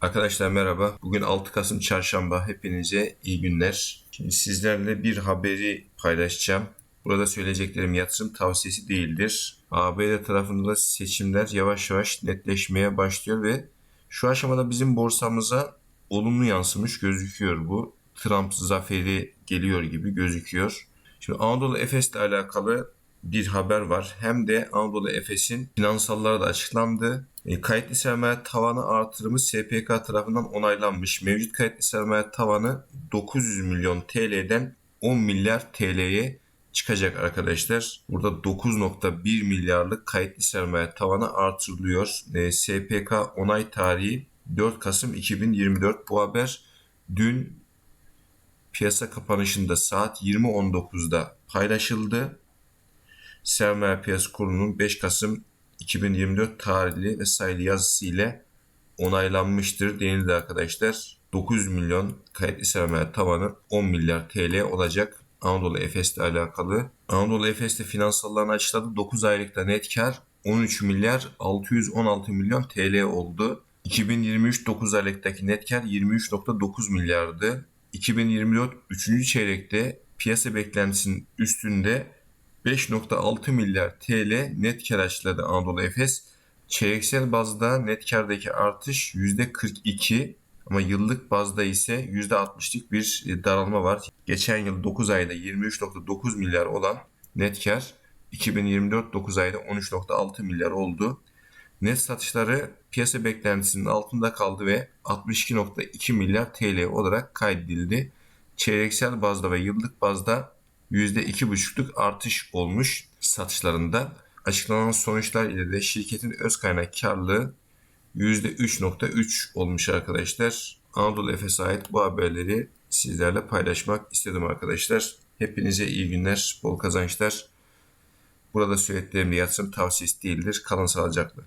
Arkadaşlar merhaba. Bugün 6 Kasım Çarşamba. Hepinize iyi günler. Şimdi sizlerle bir haberi paylaşacağım. Burada söyleyeceklerim yatırım tavsiyesi değildir. ABD tarafında da seçimler yavaş yavaş netleşmeye başlıyor ve şu aşamada bizim borsamıza olumlu yansımış gözüküyor bu. Trump zaferi geliyor gibi gözüküyor. Şimdi Anadolu Efes'le alakalı bir haber var. Hem de Anadolu Efes'in finansalları da açıklandı. E, kayıtlı sermaye tavanı artırımı SPK tarafından onaylanmış. Mevcut kayıtlı sermaye tavanı 900 milyon TL'den 10 milyar TL'ye çıkacak arkadaşlar. Burada 9.1 milyarlık kayıtlı sermaye tavanı artırılıyor. E, SPK onay tarihi 4 Kasım 2024. Bu haber dün piyasa kapanışında saat 20.19'da paylaşıldı. Sermaye Piyasa Kurulu'nun 5 Kasım 2024 tarihli ve sayılı yazısı ile onaylanmıştır denildi arkadaşlar. 900 milyon kayıtlı sermaye tavanı 10 milyar TL olacak. Anadolu Efes'le alakalı. Anadolu Efes'te finansallarını açıkladı. 9 aylıkta net kar 13 milyar 616 milyon TL oldu. 2023 9 aylıktaki net kar 23.9 milyardı. 2024 3. çeyrekte piyasa beklentisinin üstünde 5.6 milyar TL net kar açıkladı Anadolu Efes. Çeyreksel bazda net kardaki artış %42 ama yıllık bazda ise %60'lık bir daralma var. Geçen yıl 9 ayda 23.9 milyar olan net kar 2024 9 ayda 13.6 milyar oldu. Net satışları piyasa beklentisinin altında kaldı ve 62.2 milyar TL olarak kaydedildi. Çeyreksel bazda ve yıllık bazda %2,5'luk artış olmuş satışlarında. Açıklanan sonuçlar ile de şirketin öz kaynak karlılığı %3.3 olmuş arkadaşlar. Anadolu Efes'e ait bu haberleri sizlerle paylaşmak istedim arkadaşlar. Hepinize iyi günler, bol kazançlar. Burada söylediklerim yatırım tavsiyesi değildir. Kalın sağlıcakla.